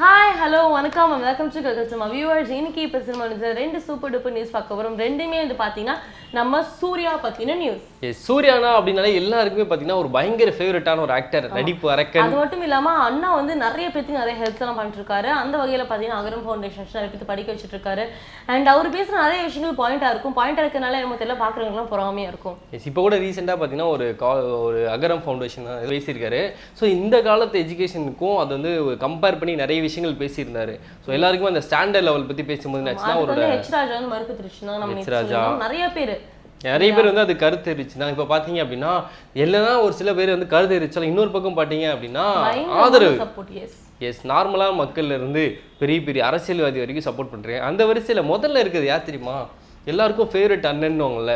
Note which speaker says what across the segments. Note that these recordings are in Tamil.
Speaker 1: hi hello வணக்கம். வெல்கம் டு கல்கச்சமா வியூவர்ஸ் இன்னைக்கு இப்போ சினிமா ரெண்டு சூப்பர் டூப்பர் நியூஸ் பார்க்க போகிறோம் ரெண்டுமே வந்து பார்த்தீங்கன்னா நம்ம சூர்யா பற்றின நியூஸ்
Speaker 2: சூர்யானா அப்படின்னாலே எல்லாருக்குமே பார்த்தீங்கன்னா ஒரு பயங்கர ஃபேவரட்டான ஒரு ஆக்டர் நடிப்பு அரக்கன்.
Speaker 1: அது மட்டும் இல்லாமல் அண்ணா வந்து நிறைய பேருக்கு நிறைய ஹெல்ப் எல்லாம் பண்ணிட்டு இருக்காரு அந்த வகையில் பார்த்தீங்கன்னா அகரம் ஃபவுண்டேஷன் நிறைய பேருக்கு படிக்க வச்சுட்டு இருக்காரு அண்ட் அவர் பேசுகிற நிறைய விஷயங்கள் பாயிண்டாக இருக்கும். பாயிண்டாக இருக்கனால நம்ம தெரியல பார்க்குறவங்களாம் பொறாமையாக இருக்கும்.
Speaker 2: எஸ் இப்போ கூட ரீசெண்டாக பார்த்தீங்கன்னா ஒரு கா ஒரு அகரம் ஃபவுண்டேஷன் பேசியிருக்காரு. ஸோ இந்த காலத்து எஜுகேஷனுக்கும் அது வந்து கம்பேர் பண்ணி நிறைய விஷயங்கள் பேசியிருந்தாரு. ஸோ எல்லாருக்குமே அந்த ஸ்டாண்டர்ட் லெவல் பத்தி பேசும்போது என்னாச்சுன்னா
Speaker 1: அதுக்கு
Speaker 2: அவரோட
Speaker 1: வந்து மறுப்பு. நிறைய பேர்.
Speaker 2: நிறைய பேர் வந்து அது கருத்து எரிச்சுனா இப்போ பார்த்தீங்க அப்படின்னா எல்லாம் ஒரு சில பேர் வந்து கருத்து எரிச்சாலும் இன்னொரு பக்கம் பார்த்தீங்க அப்படின்னா ஆதரவு.
Speaker 1: எஸ்
Speaker 2: எஸ் நார்மலாக மக்கள்ல இருந்து பெரிய பெரிய அரசியல்வாதி வரைக்கும் சப்போர்ட் பண்ணுறேன் அந்த வரிசையில் முதல்ல இருக்கிறது யார் தெரியுமா? எல்லாருக்கும் ஃபேவரட் அண்ணன்னுவாங்கல்ல.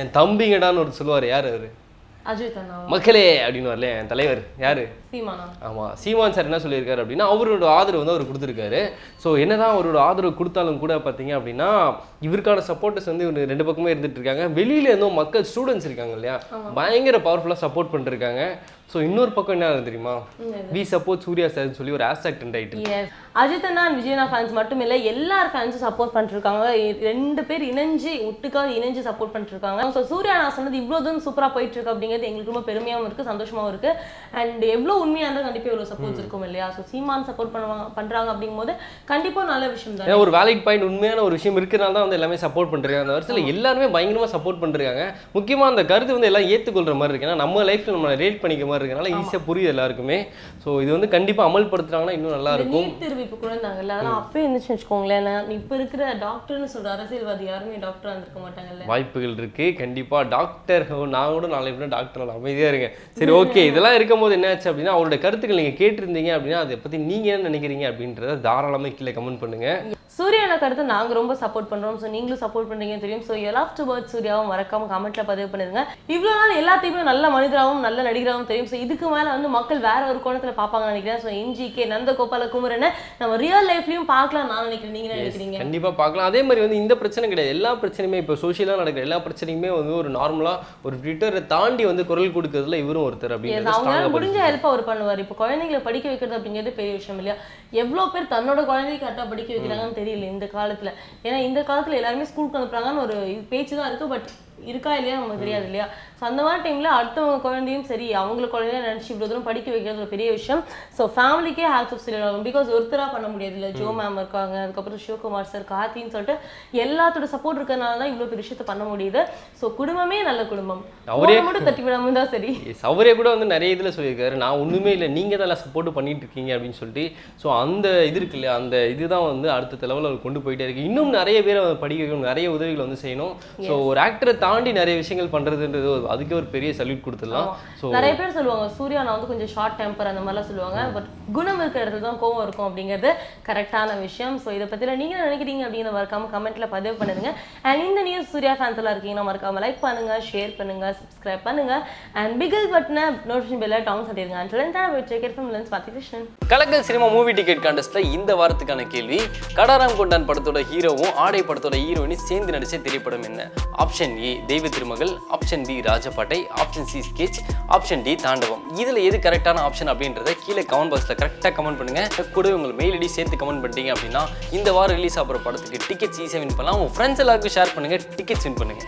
Speaker 2: என் தம்பிங்கடான்னு ஒரு சொல்லுவார். யார் அவர்?
Speaker 1: அஜித் அண்ணா
Speaker 2: மக்களே அப்படின்னு வரல என் தலைவர் யாரு?
Speaker 1: சீமானா.
Speaker 2: ஆமாம் சீமான் சார் என்ன சொல்லியிருக்காரு அப்படின்னா அவரோட ஆதரவு வந்து அவர் கொடுத்துருக்காரு. ஸோ என்னதான் அவரோட ஆதரவு கொடுத்தாலும் கூட பார்த்தீங்க அப்படின்னா இவருக்கான சப்போர்ட்டர்ஸ் வந்து இவரு ரெண்டு பக்கமே இருந்துட்டு இருக்காங்க. வெளியில இருந்தும் மக்கள் ஸ்டூடெண்ட்ஸ் இருக்காங்க இல்லையா? பயங்கர பவர்ஃபுல்லாக சப்போர்ட் பண்ணிருக்காங்க. ஸோ இன்னொரு பக்கம் என்ன தெரியுமா? வி சப்போர்ட் சூர்யா சார்னு சொல்லி ஒரு ஹேஷ்டாக் ட்ரெண்ட்
Speaker 1: எஸ் அஜித் அண்ணா விஜயனா ஃபேன்ஸ் மட்டும் இல்லை எல்லார் ஃபேன்ஸும் சப்போர்ட் இ- ரெண்டு பேர் இணைஞ்சு ஒட்டுக்காக இணைஞ்சு சப்போர்ட் பண்ணிட்டு இருக்காங்க ஸோ சூர்யா நான் சொன்னது இவ்வளோ தூரம் சூப்பராக போயிட்டு இருக்கு அப்படிங்கிறது எங்களுக்கு ரொம்ப பெருமையாகவும் இருக்கு சந்தோஷமாகவும் இருக்கு. அண்ட் எவ்வளோ உண்மையாக இருந்தால் கண்டிப்பாக இவ்வளோ சப்போர்ட்ஸ் இருக்கும் இல்லையா? ஸோ சீமான் சப்போர்ட் பண்ணுவாங்க பண்றாங்க அப்படிங்கும்போது கண்டிப்பாக நல்ல விஷயம் தான்?
Speaker 2: ஒரு வேலிட் பாயிண்ட் உண்மையான ஒரு விஷயம் இருக்கிறனால தான் வந்து எல்லாமே சப்போர்ட் பண்ணுறாங்க அந்த வருஷத்தில் எல்லாருமே பயங்கரமாக சப்போர்ட் பண்ணுறாங்க முக்கியமாக அந்த கருத்து வந்து எல்லாம் ஏற்றுக்கொள்கிற மாதிரி இருக்கு. ஏன்னா நம்ம லைஃப்பில் நம்ம ரேட் பண்ணிக்க மாதிரி இருக்கனால ஈஸியாக புரியுது எல்லாருக்குமே. ஸோ இது வந்து கண்டிப்பாக அமல்படுத்துறாங்கன்னா இன்னும் நல்லா இருக்கும்.
Speaker 1: நீட் தேர்வு இப்போ கூட இருந்தாங்கல்ல அதெல்லாம் அப்பயே இருந்துச்சு வச்சுக்கோங்களேன். இப்போ இருக்கிற டாக்டர்னு சொல்ற அரசியல்வாதி யாருமே டாக்டர் இருந்திருக்க மாட்டாங்கல்ல.
Speaker 2: வாய்ப்புகள் இருக்கு. கண்டிப்பா டாக்டர் நான் கூட நாளை எப்படி டாக்டர் அமைதியா இருங்க. சரி ஓகே. இதெல்லாம் இருக்கும்போது என்ன ஆச்சு அப்படின்னா அவரோட கருத்துக்கள் நீங்க கேட்டிருந்தீங்க அப்படின்னா அதை பத்தி நீங்க என்ன நினைக்கிறீங்க அப்படின்றத தாராளமா கீழே கமெண்ட் பண்ணுங்க.
Speaker 1: சூர்யான கருத்து நாங்க ரொம்ப சப்போர்ட் பண்றோம். ஸோ நீங்களும் சப்போர்ட் பண்றீங்கன்னு தெரியும். ஸோ எலாஃப் டு பர்த் சூர்யாவும் மறக்காம கமெண்ட்ல பதிவு பண்ணிருங்க இவ்வளவு நாள் எல்லாத்தையுமே நல்ல மனிதராகவும் நல்ல நடிகராகவும் தெரியும். ஸோ இதுக்கு மேல வந்து மக்கள் வேற ஒரு கோணத்துல பார்ப்பாங்கன்னு நினைக்கிறேன். ஸோ என்ஜிகே நந்தகோபால குமரனை நம்ம ரியல் லைஃப்லயும் பார்க்கலாம் நான் நினைக்கிறேன். நீங்க என்ன நினைக்கிறீங்க?
Speaker 2: கண்டிப்பா பார்க்கலாம். அதே மாதிரி வந்து இந்த பிரச்சனை கிடையாது. எல்லா பிரச்சனையுமே இப்போ சோஷியலாக நடக்கிற எல்லா பிரச்சனையுமே வந்து ஒரு நார்மலா ஒரு ட்விட்டரை தாண்டி வந்து குரல் கொடுக்கறதுல இவரும் ஒருத்தர்
Speaker 1: Yes,
Speaker 2: அப்படின்றது
Speaker 1: அவங்களால முடிஞ்ச ஹெல்ப் அவர் பண்ணுவார். இப்போ குழந்தைங்களை படிக்க வைக்கிறது அப்படிங்கிறது பெரிய விஷயம் இல்லையா? எவ்வளோ பேர் தன்னோட குழந்தையை கரெக்டாக படிக்க வைக்கிறாங்கன்னு தெரியல இந்த காலத்துல. ஏன்னா இந்த காலத்துல எல்லாருமே ஸ்கூலுக்கு அனுப்புறாங்கன்னு ஒரு பேச்சு தான் இருக்கு பட் இருக்கா இல்லையா நமக்கு தெரியாது இல்லையா? ஸோ அந்த மாதிரி டைம்ல அடுத்தவங்க குழந்தையும் சரி அவங்கள குழந்தைய நினச்சி இவ்வளோ தூரம் படிக்க வைக்கிறது ஒரு பெரிய விஷயம். ஸோ ஃபேமிலிக்கே ஹேட்ஸ் ஆஃப் சிலர் பிகாஸ் ஒருத்தரா பண்ண முடியாது இல்லை ஜோ மேம் இருக்காங்க. அதுக்கப்புறம் சிவகுமார் சார் கார்த்தின்னு சொல்லிட்டு எல்லாத்தோட சப்போர்ட் இருக்கிறதுனால தான் இவ்வளோ பெரிய விஷயத்த பண்ண முடியுது. ஸோ குடும்பமே நல்ல குடும்பம்.
Speaker 2: அவரே-
Speaker 1: மட்டும் தட்டி விடாம தான் சரி.
Speaker 2: அவரே கூட வந்து நிறைய இதில் சொல்லியிருக்காரு. நான் ஒன்றுமே இல்லை. நீங்கள் தான் சப்போர்ட் பண்ணிட்டு இருக்கீங்க அப்படின்னு சொல்லிட்டு. ஸோ அந்த இது இருக்கு இல்லையா? அந்த இதுதான் வந்து அடுத்த லெவலில் அவர் கொண்டு போயிட்டே இருக்கு. இன்னும் நிறைய பேரை படிக்க வைக்கணும். நிறைய உதவிகள் வந்து செய்யணும். ஸோ ஒரு ஆக்டரை தாண்டி நிறைய விஷயங்கள் பண்ணுறதுன்றது அதுக்கே ஒரு பெரிய சல்யூட் கொடுத்துடலாம். ஸோ
Speaker 1: நிறைய பேர் சொல்லுவாங்க சூர்யா நான் வந்து கொஞ்சம் ஷார்ட் டெம்பர் அந்த மாதிரிலாம் சொல்லுவாங்க பட் குணம் இருக்கிற இடத்துல தான் கோவம் இருக்கும் அப்படிங்கிறது கரெக்டான விஷயம். ஸோ இதை பற்றில நீங்கள் என்ன நினைக்கிறீங்க அப்படிங்கிற மறக்காம கமெண்ட்ல பதிவு பண்ணுங்க. அண்ட் இந்த நியூஸ் சூர்யா ஃபேன்ஸ் எல்லாம் இருக்கீங்கன்னா மறக்காம லைக் பண்ணுங்க ஷேர் பண்ணுங்க சப்ஸ்கிரைப் பண்ணுங்க. அண்ட் பிகில் பட்டனை நோட்டிஃபிகேஷன் பெல்ல டாங் சொல்லிருங்க and from lens
Speaker 2: Kalakkal cinema movie ticket கான்டெஸ்ட்ல இந்த வாரத்துக்கான கேள்வி கடாராம் கொண்டான் படத்தோட ஹீரோவும் ஆடை படத்தோட ஹீரோயினும் சேர்ந்து நடிச்ச திரைப்படம் என்ன? Option A Deiva Thirumagal. Option B Rajapattai option C sketch option D Thaandavam. இதுல எது கரெக்டான ஆப்ஷன் அப்படின்றத கீழே கமெண்ட் பாக்ஸில் கரெக்டாக கமெண்ட் பண்ணுங்க. கூட உங்கள் மெயில் ஐடி சேர்த்து கமெண்ட் பண்ணிட்டீங்க அப்படின்னா இந்த வாரம் ரிலீஸ் ஆகிற படத்துக்கு டிக்கெட்ஸ் ஈஸியாக வின் பண்ணலாம். உங்கள் ஃப்ரெண்ட்ஸ் எல்லாருக்கும் ஷேர் பண்ணுங்க டிக்கெட்ஸ் வின் பண்ணுங்க.